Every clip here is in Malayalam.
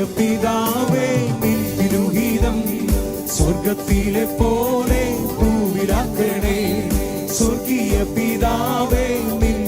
നിത്യ പിതാവേ നിൻ തിരുഹിതം സ്വർഗത്തിലെ പോലെ ഭൂവിലാക്കണേ സ്വർഗീയ പിതാവേ നിൻ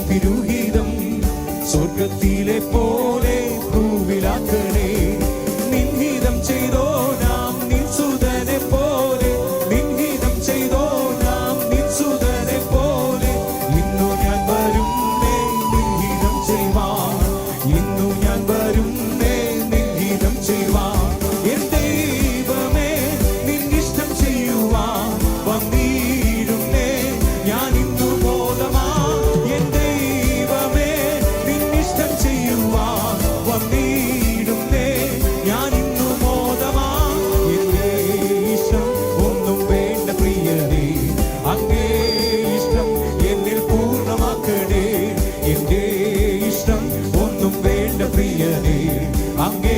안개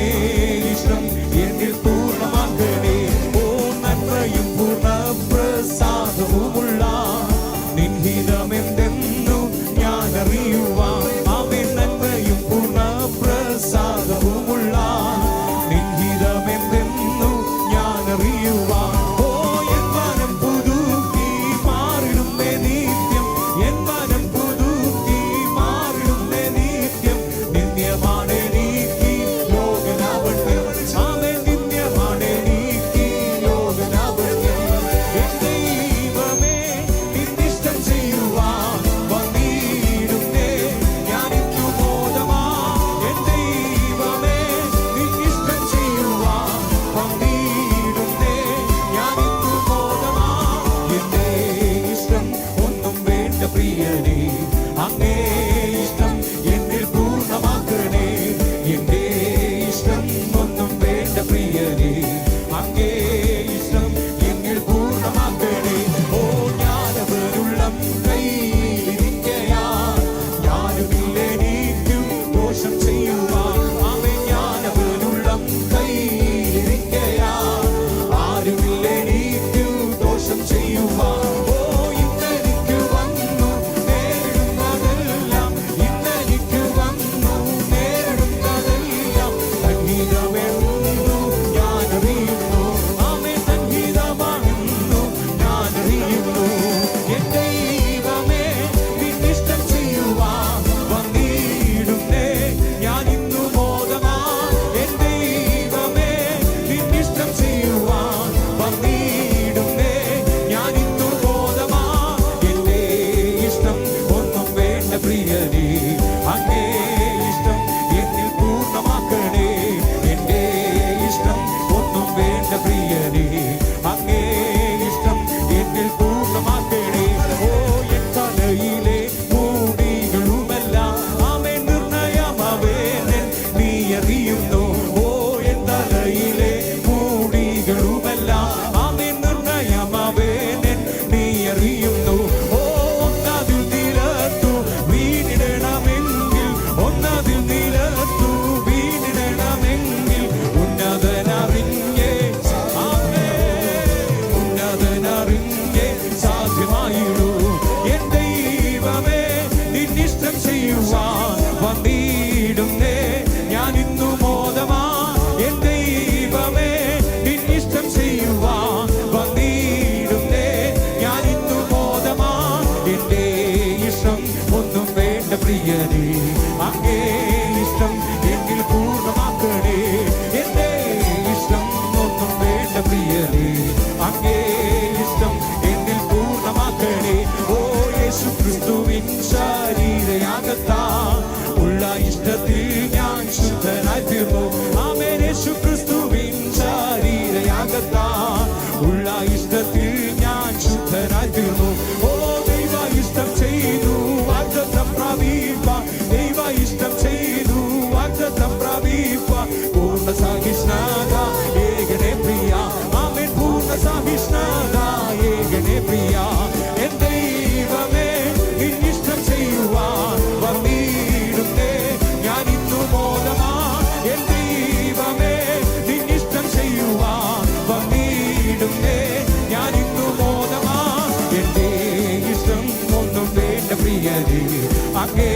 അങ്ങേ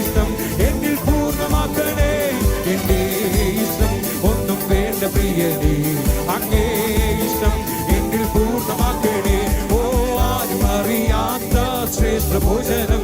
ഇഷ്ടം. പൂർണമാക്കണേ. എന്റെ ഇഷ്ടം. ഒന്നും വേണ്ട അങ്ങേ പൂർണമാക്കണേ. ഓ ഭോജനം.